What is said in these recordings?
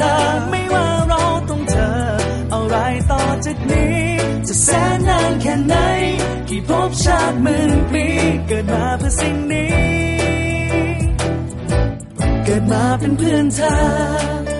เธอ ไม่ว่าเราต้องเจอ อะไรต่อจากนี้ จะแสนนานแค่ไหน กี่ภพชาติหมื่นปี เกิดมาเพื่อสิ่งนี้ เกิดมาเป็นเพื่อนเธอ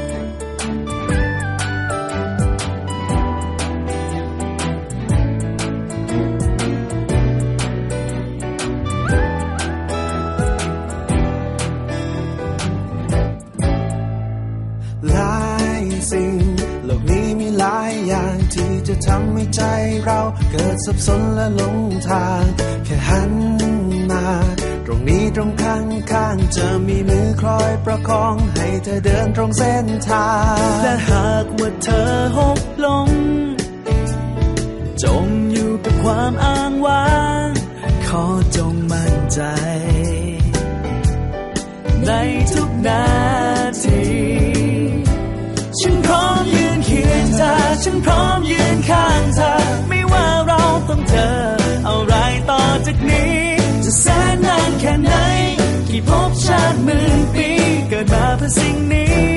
ที่ทำให้ใจเราเกิดสับสนและหลงทาง แค่หันมา ตรงนี้ตรงข้างข้างจะมีมือคอยประคองให้เธอเดินตรงเส้นทาง และหากว่าเธอหกลง จมอยู่กับความอ้างว้าง ขอจงมั่นใจ ในทุกนาทีฉันพร้อม ฉันพร้อมยืนข้างเธอ ไม่ว่าเราต้องเจออะไรต่อจากนี้ จะแสนนานแค่ไหน กี่ภพชาติหมื่นปี เกิดมาเพื่อสิ่งนี้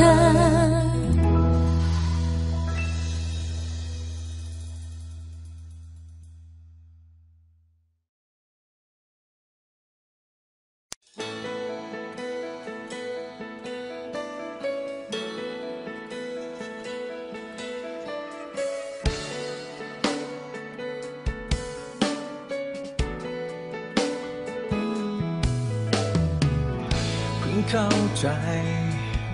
อรักเธอเพิ่งเข้าใจ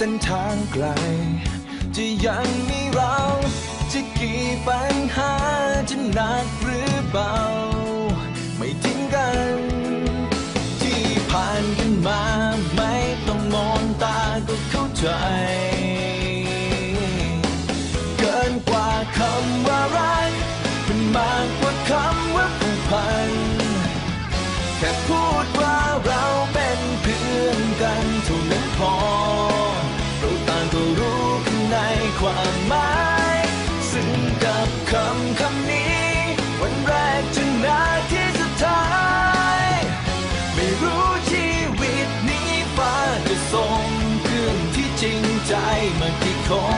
เส้นทางไกล จะยังมีเรา จะกี่ปัญหาจะหนักหรือเบา ไม่ทิ้งกัน ที่ผ่านกันมาไม่ต้องมองตาก็เข้าใจ ความหมายซึ่งกับคำคำนี้ วันแรกจนนาทีสุดท้าย ไม่รู้ชีวิตนี้ฟ้าจะส่งเพื่อนที่จริงใจมากี่คนที่รู้คือตอนนี้